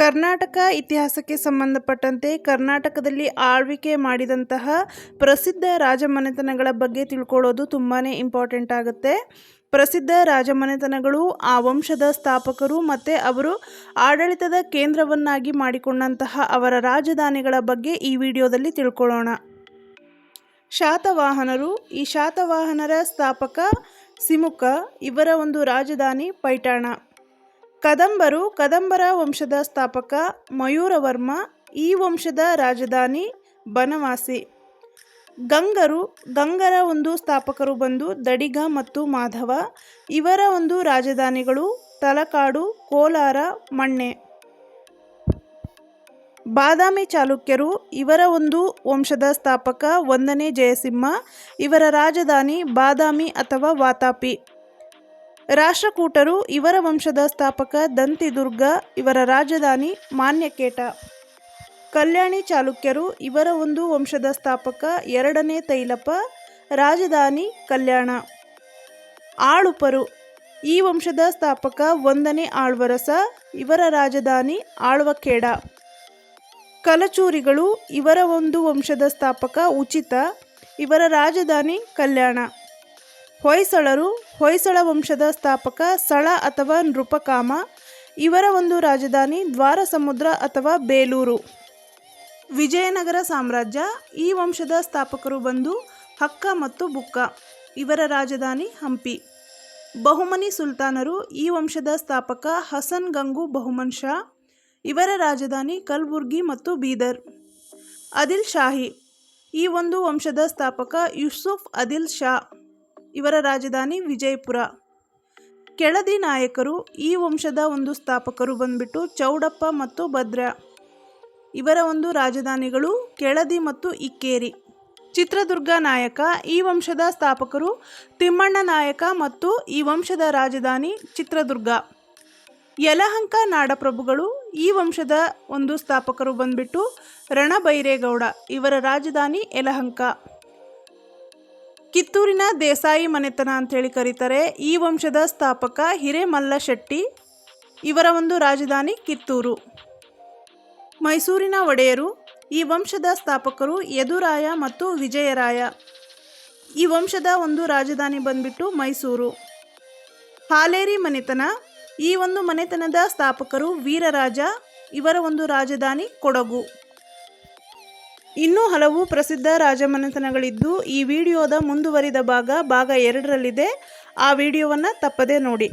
ಕರ್ನಾಟಕ ಇತಿಹಾಸಕ್ಕೆ ಸಂಬಂಧಪಟ್ಟಂತೆ ಕರ್ನಾಟಕದಲ್ಲಿ ಆಳ್ವಿಕೆ ಮಾಡಿದಂತಹ ಪ್ರಸಿದ್ಧ ರಾಜಮನೆತನಗಳ ಬಗ್ಗೆ ತಿಳ್ಕೊಳ್ಳೋದು ತುಂಬಾ ಇಂಪಾರ್ಟೆಂಟ್ ಆಗುತ್ತೆ. ಪ್ರಸಿದ್ಧ ರಾಜಮನೆತನಗಳು ಆ ವಂಶದ ಸ್ಥಾಪಕರು ಮತ್ತು ಅವರು ಆಡಳಿತದ ಕೇಂದ್ರವನ್ನಾಗಿ ಮಾಡಿಕೊಂಡಂತಹ ಅವರ ರಾಜಧಾನಿಗಳ ಬಗ್ಗೆ ಈ ವಿಡಿಯೋದಲ್ಲಿ ತಿಳ್ಕೊಳ್ಳೋಣ. ಶಾತವಾಹನರು, ಈ ಶಾತವಾಹನರ ಸ್ಥಾಪಕ ಸಿಮುಖ ಇವರ ಒಂದು ರಾಜಧಾನಿ ಪೈಠಾಣ. ಕದಂಬರು ಕದಂಬರ ವಂಶದ ಸ್ಥಾಪಕ ಮಯೂರವರ್ಮ, ಈ ವಂಶದ ರಾಜಧಾನಿ ಬನವಾಸಿ. ಗಂಗರು, ಗಂಗರ ಒಂದು ಸ್ಥಾಪಕರು ಬಂದು ದಡಿಗ ಮತ್ತು ಮಾಧವ, ಇವರ ಒಂದು ರಾಜಧಾನಿಗಳು ತಲಕಾಡು, ಕೋಲಾರ, ಮಣ್ಣೆ. ಬಾದಾಮಿ ಚಾಲುಕ್ಯರು, ಇವರ ಒಂದು ವಂಶದ ಸ್ಥಾಪಕ ಒಂದನೇ ಜಯಸಿಂಹ, ಇವರ ರಾಜಧಾನಿ ಬಾದಾಮಿ ಅಥವಾ ವಾತಾಪಿ. ರಾಷ್ಟ್ರಕೂಟರು ಇವರ ವಂಶದ ಸ್ಥಾಪಕ ದಂತಿದುರ್ಗ ಇವರ ರಾಜಧಾನಿ ಮಾನ್ಯಕೇಟ. ಕಲ್ಯಾಣಿ ಚಾಲುಕ್ಯರು ಇವರ ಒಂದು ವಂಶದ ಸ್ಥಾಪಕ ಎರಡನೇ ತೈಲಪ ರಾಜಧಾನಿ ಕಲ್ಯಾಣ. ಆಳುಪರು ಈ ವಂಶದ ಸ್ಥಾಪಕ ಒಂದನೇ ಆಳ್ವರಸ ಇವರ ರಾಜಧಾನಿ ಆಳ್ವಖೇಡ ಕಲಚೂರಿಗಳು ಇವರ ಒಂದು ವಂಶದ ಸ್ಥಾಪಕ ಉಚಿತ ಇವರ ರಾಜಧಾನಿ ಕಲ್ಯಾಣ. ಹೊಯ್ಸಳರು ಹೊಯ್ಸಳ ವಂಶದ ಸ್ಥಾಪಕ, ಸಳ ಅಥವಾ ನೃಪಕಾಮ, ಇವರ ಒಂದು ರಾಜಧಾನಿ ದ್ವಾರ ಸಮುದ್ರ ಅಥವಾ ಬೇಲೂರು. ವಿಜಯನಗರ ಸಾಮ್ರಾಜ್ಯ, ಈ ವಂಶದ ಸ್ಥಾಪಕರು ಬಂದು ಹಕ್ಕ ಮತ್ತು ಬುಕ್ಕ, ಇವರ ರಾಜಧಾನಿ ಹಂಪಿ. ಬಹುಮನಿ ಸುಲ್ತಾನರು, ಈ ವಂಶದ ಸ್ಥಾಪಕ ಹಸನ್ ಗಂಗು ಬಹುಮನ್ ಶಾ, ಇವರ ರಾಜಧಾನಿ ಕಲ್ಬುರ್ಗಿ ಮತ್ತು ಬೀದರ್. ಅದಿಲ್ ಶಾಹಿ, ಈ ಒಂದು ವಂಶದ ಸ್ಥಾಪಕ ಯೂಸುಫ್ ಅದಿಲ್ ಶಾ. ಇವರ ರಾಜಧಾನಿ ವಿಜಯಪುರ. ಕೆಳದಿ ನಾಯಕರು ಈ ವಂಶದ ಒಂದು ಸ್ಥಾಪಕರು ಬಂದ್ಬಿಟ್ಟು ಚೌಡಪ್ಪ ಮತ್ತು ಭದ್ರ. ಇವರ ಒಂದು ರಾಜಧಾನಿಗಳು ಕೆಳದಿ ಮತ್ತು ಇಕ್ಕೇರಿ. ಚಿತ್ರದುರ್ಗ ನಾಯಕ, ಈ ವಂಶದ ಸ್ಥಾಪಕರು ತಿಮ್ಮಣ್ಣ ನಾಯಕ ಮತ್ತು ಈ ವಂಶದ ರಾಜಧಾನಿ ಚಿತ್ರದುರ್ಗ. ಯಲಹಂಕ ನಾಡಪ್ರಭುಗಳು ಈ ವಂಶದ ಒಂದು ಸ್ಥಾಪಕರು ಬಂದ್ಬಿಟ್ಟು ರಣಬೈರೇಗೌಡ, ಇವರ ರಾಜಧಾನಿ ಯಲಹಂಕ. ಕಿತ್ತೂರಿನ ದೇಸಾಯಿ ಮನೆತನ ಅಂಥೇಳಿ ಕರೀತಾರೆ ಈ ವಂಶದ ಸ್ಥಾಪಕ ಹಿರೇಮಲ್ಲ ಶೆಟ್ಟಿ ಇವರ ಒಂದು ರಾಜಧಾನಿ ಕಿತ್ತೂರು. ಮೈಸೂರಿನ ಒಡೆಯರು, ಈ ವಂಶದ ಸ್ಥಾಪಕರು ಯದುರಾಯ ಮತ್ತು ವಿಜಯರಾಯ. ಈ ವಂಶದ ಒಂದು ರಾಜಧಾನಿ ಬಂದ್ಬಿಟ್ಟು ಮೈಸೂರು. ಹಾಲೇರಿ ಮನೆತನ, ಈ ಒಂದು ಮನೆತನದ ಸ್ಥಾಪಕರು ವೀರರಾಜ, ಇವರ ಒಂದು ರಾಜಧಾನಿ ಕೊಡಗು. ಇನ್ನೂ ಹಲವು ಪ್ರಸಿದ್ಧ ರಾಜಮನೆತನಗಳಿದ್ದು ಈ ವಿಡಿಯೋದ ಮುಂದುವರಿದ ಭಾಗ ಭಾಗ ಎರಡರಲ್ಲಿದೆ. ಆ ವಿಡಿಯೋವನ್ನು ತಪ್ಪದೇ ನೋಡಿ.